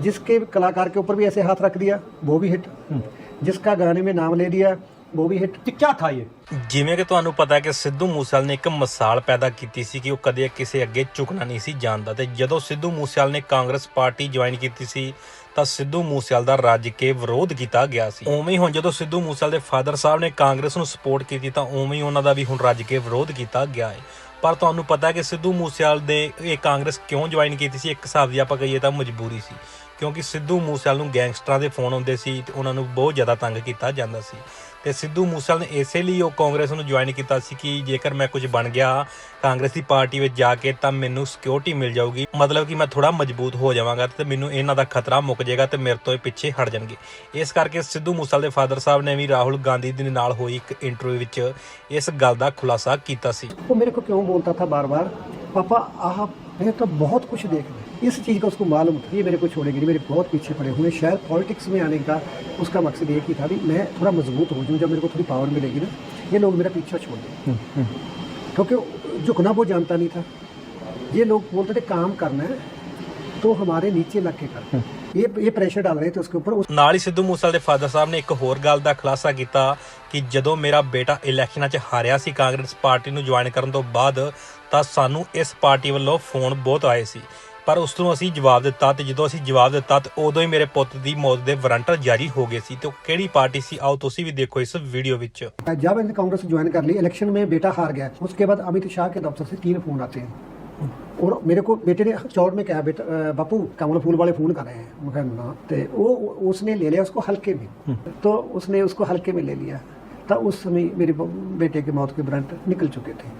जिसके कलाकार के ऊपर भी ऐसे हाथ रख दिया वो भी हिट जिसका गाने में नाम ले दिया वो भी हिट कि क्या था ये ਜਿਵੇਂ ਕਿ ਤੁਹਾਨੂੰ ਪਤਾ ਹੈ ਕਿ ਸਿੱਧੂ ਮੂਸੇਵਾਲ ਨੇ ਇੱਕ ਮਿਸਾਲ ਪੈਦਾ ਕੀਤੀ ਸੀ ਕਿ ਉਹ ਕਦੇ ਕਿਸੇ ਅੱਗੇ ਝੁਕਣਾ ਨਹੀਂ ਸੀ ਜਾਣਦਾ ਤੇ ਜਦੋਂ ਸਿੱਧੂ ਮੂਸੇਵਾਲ ਨੇ ਕਾਂਗਰਸ ਪਾਰਟੀ ਜੁਆਇਨ ਕੀਤੀ ਸੀ ਤਾਂ ਸਿੱਧੂ ਮੂਸੇਵਾਲ ਦਾ ਰੱਜ ਕੇ ਵਿਰੋਧ ਕੀਤਾ ਗਿਆ ਸੀ ਉਵੇਂ ਹੀ ਹੁਣ ਜਦੋਂ ਸਿੱਧੂ ਮੂਸੇਵਾਲ ਦੇ ਫਾਦਰ ਸਾਹਿਬ ਨੇ ਕਾਂਗਰਸ ਨੂੰ ਸਪੋਰਟ ਕੀਤੀ ਤਾਂ ਉਵੇਂ ਹੀ ਉਹਨਾਂ ਦਾ ਵੀ ਹੁਣ ਰੱਜ ਕੇ ਵਿਰੋਧ ਕੀਤਾ ਗਿਆ ਹੈ ਪਰ ਤੁਹਾਨੂੰ ਪਤਾ ਕਿ ਸਿੱਧੂ ਮੂਸੇਵਾਲ ਦੇ ਇਹ ਕਾਂਗਰਸ ਕਿਉਂ ਜੁਆਇਨ ਕੀਤੀ ਸੀ? ਇੱਕ ਹਿਸਾਬ ਦੀ ਆਪਾਂ ਕਹੀਏ ਤਾਂ ਮਜਬੂਰੀ ਸੀ। ਕਿਉਂਕਿ ਸਿੱਧੂ ਮੂਸੇਵਾਲ ਨੂੰ ਗੈਂਗਸਟਰਾਂ ਦੇ ਫੋਨ ਆਉਂਦੇ ਸੀ ਤੇ ਉਹਨਾਂ ਨੂੰ ਬਹੁਤ ਜ਼ਿਆਦਾ ਤੰਗ ਕੀਤਾ ਜਾਂਦਾ ਸੀ। ਤੇ ਸਿੱਧੂ ਮੂਸੇਵਾਲ ਨੇ ਇਸੇ ਲਈ ਉਹ ਕਾਂਗਰਸ ਨੂੰ ਜੁਆਇਨ ਕੀਤਾ ਸੀ ਕਿ ਜੇਕਰ ਮੈਂ ਕੁਝ ਬਣ ਗਿਆ ਕਾਂਗਰਸ ਦੀ ਪਾਰਟੀ ਵਿੱਚ ਜਾ ਕੇ ਤਾਂ ਮੈਨੂੰ ਸਿਕਿਉਰਿਟੀ ਮਿਲ ਜਾਊਗੀ। ਮਤਲਬ ਕਿ ਮੈਂ ਥੋੜਾ ਮਜ਼ਬੂਤ ਹੋ ਜਾਵਾਂਗਾ ਤੇ ਮੈਨੂੰ ਇਹਨਾਂ ਦਾ ਖਤਰਾ ਮੁੱਕ ਜਾਏਗਾ ਤੇ ਮੇਰੇ ਤੋਂ ਇਹ ਪਿੱਛੇ ਹਟ ਜਾਣਗੇ। ਇਸ ਕਰਕੇ ਸਿੱਧੂ ਮੂਸੇਵਾਲ ਦੇ ਫਾਦਰ ਸਾਹਿਬ ਨੇ ਵੀ ਰਾਹੁਲ ਗਾਂਧੀ ਦੇ ਨਾਲ ਹੋਈ ਇੱਕ ਇੰਟਰਵਿਊ ਵਿੱਚ ਇਸ ਗੱਲ ਦਾ ਖੁਲਾਸਾ ਕੀਤਾ ਸੀ। ਉਹ ਮੇਰੇ ਕੋਲ ਕਿਉਂ ਬੋਲਤਾ ਥਾ ਬਾਰ-ਬਾਰ? ਪਾਪਾ, ਆਹ मैं तो बहुत कुछ देख रहे इस चीज़ का उसको मालूम था ये मेरे को छोड़ेगी नहीं मेरे बहुत पीछे पड़े हुए हैं। शायद पॉलिटिक्स में आने का उसका मकसद एक ही था भी मैं थोड़ा मजबूत हो जाऊँ जब मेरे को थोड़ी पावर मिलेगी ना ये लोग मेरा पीछा छोड़ दें क्योंकि झुकना वो जानता नहीं था ये लोग बोलते थे काम करना है तो हमारे नीचे लग के कर ये ये प्रेशर डाल रहे थे उसके ऊपर उस ਨਾਲ ਹੀ ਸਿੱਧੂ ਮੂਸੇਵਾਲ ਦੇ ਫਾਦਰ ਸਾਹਿਬ ਨੇ ਇੱਕ ਹੋਰ ਗੱਲ ਦਾ ਖੁਲਾਸਾ ਕੀਤਾ ਕਿ ਜਦੋਂ ਮੇਰਾ ਬੇਟਾ ਇਲੈਕਸ਼ਨਾਂ 'ਚ ਹਾਰਿਆ ਸੀ ਕਾਂਗਰਸ ਪਾਰਟੀ ਨੂੰ ਜੁਆਇਨ ਕਰਨ ਤੋਂ ਬਾਅਦ ਤਾਂ ਸਾਨੂੰ ਇਸ ਪਾਰਟੀ ਵੱਲੋਂ ਫੋਨ ਬਹੁਤ ਆਏ ਸੀ ਪਰ ਉਸ ਨੂੰ ਅਸੀਂ ਜਵਾਬ ਦਿੱਤਾ ਤੇ ਜਦੋਂ ਅਸੀਂ ਜਵਾਬ ਦਿੱਤਾ ਤੇ ਉਦੋਂ ਹੀ ਮੇਰੇ ਪੁੱਤ ਦੀ ਮੌਤ ਦੇ ਵਾਰੰਟ ਜਾਰੀ ਹੋ ਗਏ ਸੀ ਤੇ ਉਹ ਕਿਹੜੀ ਪਾਰਟੀ ਸੀ ਆਓ ਤੁਸੀਂ भी देखो इस वीडियो ਵਿੱਚ जब मैंने कांग्रेस ज्वाइन कर ली इलेक्शन में बेटा हार गया उसके बाद अमित शाह के दफ्तर से तीन फोन आते हैं और मेरे को बेटे ने चौड़ में कहा बेटा अ, बापू कमल फूल वाले फोन कर रहे हैं मैं कहा ना तो वो उसने ले लिया उसको हल्के में तो उसने उसको हल्के में ले लिया तो उस समय मेरे ब- बेटे की मौत के वारंट निकल चुके थे